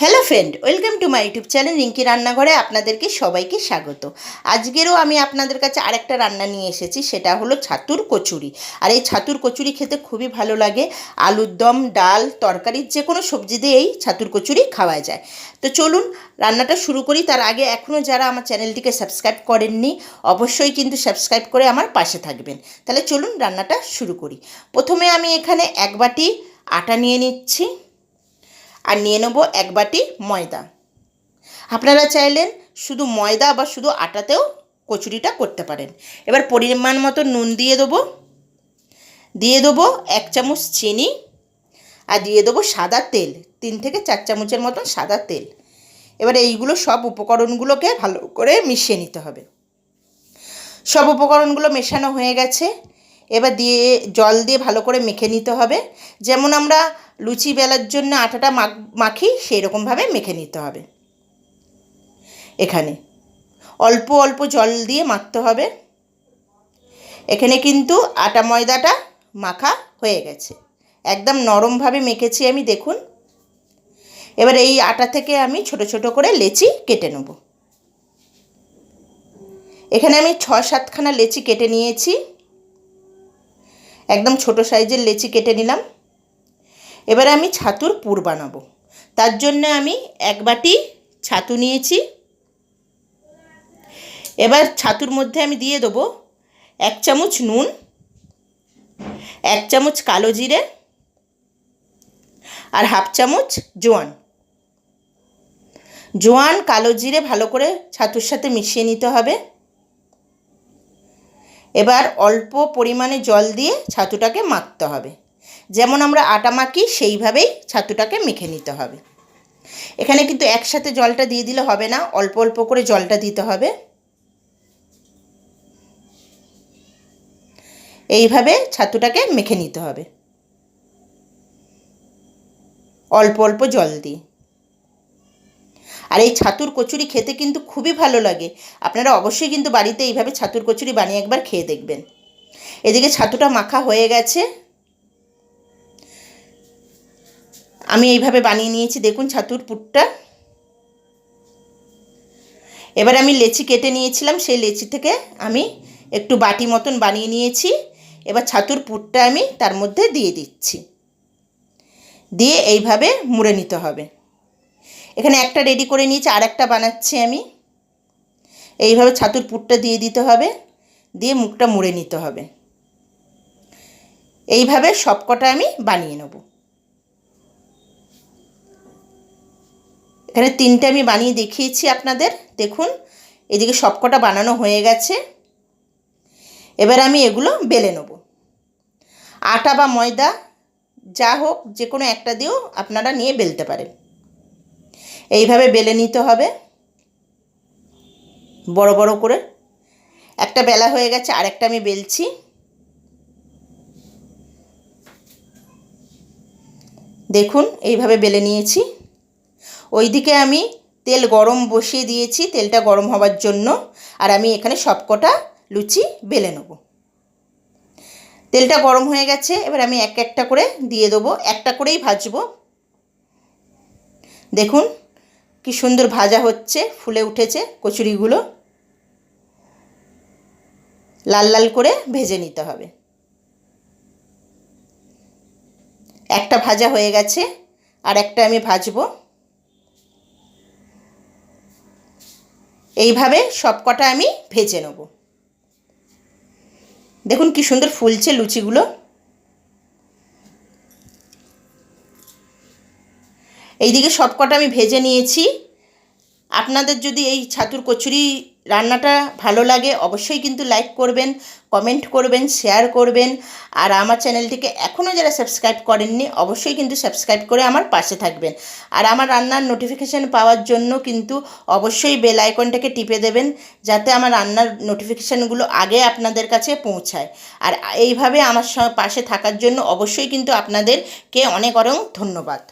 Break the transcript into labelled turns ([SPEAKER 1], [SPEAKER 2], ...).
[SPEAKER 1] Hello friend welcome to my YouTube channel Rinki রান্নাঘরে আপনাদেরকে সবাইকে স্বাগত। আজকেরও আমি আপনাদের কাছে আরেকটা রান্না নিয়ে এসেছি, সেটা হলো ছাতুর কচুরি। আর এই ছাতুর কচুরি খেতে খুবই ভালো লাগে, আলুর দম, ডাল তরকারির যে কোনো সবজি দিয়ে এই ছাতুর কচুরি খাওয়া যায়। তো চলুন, রান্নাটা শুরু করি। তার আগে এখনও যারা আমার চ্যানেলটিকে সাবস্ক্রাইব করেননি, অবশ্যই কিন্তু সাবস্ক্রাইব করে আমার পাশে থাকবেন। তাহলে চলুন, রান্নাটা শুরু করি। প্রথমে আমি এখানে এক বাটি আটা নিয়ে নিচ্ছি। আর নিয়ে নেব এক বাটি ময়দা। আপনারা চাইলেন শুধু ময়দা বা শুধু আটাতেও কচুরিটা করতে পারেন। এবার পরিমাণ মতো নুন দিয়ে দেবো। দিয়ে দেবো এক চামচ চিনি আর দিয়ে দেবো সাদা তেল, তিন থেকে চার চামচের মতন সাদা তেল। এবার এইগুলো সব উপকরণগুলোকে ভালো করে মিশিয়ে নিতে হবে। সব উপকরণগুলো মেশানো হয়ে গেছে। এবার দিয়ে জল দিয়ে ভালো করে মেখে নিতে হবে। যেমন আমরা লুচি বেলার জন্য আটাটা মাখ সেই রকমভাবে মেখে নিতে হবে। এখানে অল্প অল্প জল দিয়ে মাখতে হবে। এখানে কিন্তু আটা ময়দাটা মাখা হয়ে গেছে। একদম নরমভাবে মেখেছি আমি, দেখুন। এবার এই আটা থেকে আমি ছোট ছোট করে লেচি কেটে নেব। এখানে আমি ছ, সাতখানা লেচি কেটে নিয়েছি। একদম ছোট সাইজের লেচি কেটে নিলাম। এবারে আমি ছাতুর পুর বানাবো। তার জন্য আমি এক বাটি ছাতু নিয়েছি। এবার ছাতুর মধ্যে আমি দিয়ে দেবো এক চামচ নুন, এক চামচ কালো জিরে আর হাফ চামচ জোয়ান। জোয়ান, কালো জিরে ভালো করে ছাতুর সাথে মিশিয়ে নিতে হবে। এবার অল্প পরিমাণে জল দিয়ে ছাতুটাকে মাখতে হবে। যেমন আমরা আটা মাখি, সেইভাবেই ছাতুটাকে মেখে নিতে হবে। এখানে কিন্তু একসাথে জলটা দিয়ে দিলে হবে না, অল্প অল্প করে জলটা দিতে হবে। এইভাবে ছাতুটাকে মেখে নিতে হবে। অল্প অল্প জল দিয়ে। আর এই ছাতুর কচুরি খেতে কিন্তু খুবই ভালো লাগে। আপনারা অবশ্যই কিন্তু বাড়িতে এইভাবে ছাতুর কচুরি বানিয়ে একবার খেয়ে দেখবেন। এদিকে ছাতুটা মাখা হয়ে গেছে। আমি এইভাবে বানিয়ে নিয়েছি, দেখুন ছাতুর পুরটা। এবার আমি লেচি কেটে নিয়েছিলাম, সেই লেচি থেকে আমি একটু বাটি মতন বানিয়ে নিয়েছি। এবার ছাতুর পুরটা আমি তার মধ্যে দিয়ে দিচ্ছি। দিয়ে এইভাবে মুড়ে নিতে হবে। এখানে একটা রেডি করে নিয়েছি, আর একটা বানাচ্ছি আমি। এইভাবে ছাতুর পুরটা দিয়ে দিতে হবে, দিয়ে মুখটা মুড়ে নিতে হবে। এইভাবে সবকটা আমি বানিয়ে নেব। এখানে তিনটে আমি বানিয়ে দেখিয়েছি আপনাদের, দেখুন, এদিকে সবকটা বানানো হয়ে গেছে। এবার আমি এগুলো বেলে নেব। আটা বা ময়দা, যা হোক যে কোনো একটা দিয়েও আপনারা নিয়ে বেলতে পারেন। এইভাবে বেলে নিতে হবে। বড় বড় করে। একটা বেলা হয়ে গেছে, আরেকটা আমি বেলছি। দেখুন, এইভাবে বেলে নিয়েছি। ওইদিকে আমি তেল গরম বসিয়ে দিয়েছি, তেলটা গরম হওয়ার জন্য। আর আমি এখানে সবকটা লুচি বেলে নেব। তেলটা গরম হয়ে গেছে, এবার আমি এক একটা করে দিয়ে দেবো। একটা করেই ভাজবো। দেখুন কি সুন্দর ভাজা হচ্ছে, ফুলে উঠেছে কচুরিগুলো। লাল লাল করে ভেজে নিতে হবে। একটা ভাজা হয়ে গেছে, আর একটা আমি ভাজবো। এইভাবে সব কটা আমি ভেজে নেব। দেখুন কি সুন্দর ফুলছে লুচিগুলো। এইদিকে সব কটা আমি ভেজে নিয়েছি। আপনাদের যদি এই ছাতুর কচুরি রান্নাটা ভালো লাগে, অবশ্যই কিন্তু লাইক করবেন কমেন্ট করবেন শেয়ার করবেন। আর আমার চ্যানেলটিকে এখনও যারা সাবস্ক্রাইব করেননি, অবশ্যই কিন্তু সাবস্ক্রাইব করে আমার পাশে থাকবেন। আর আমার রান্নার নোটিফিকেশান পাওয়ার জন্য কিন্তু অবশ্যই বেল আইকনটাকে টিপে দেবেন, যাতে আমার রান্নার নোটিফিকেশানগুলো আগে আপনাদের কাছে পৌঁছায়। আর এইভাবে আমার পাশে থাকার জন্য অবশ্যই কিন্তু আপনাদেরকে অনেক অনেক ধন্যবাদ।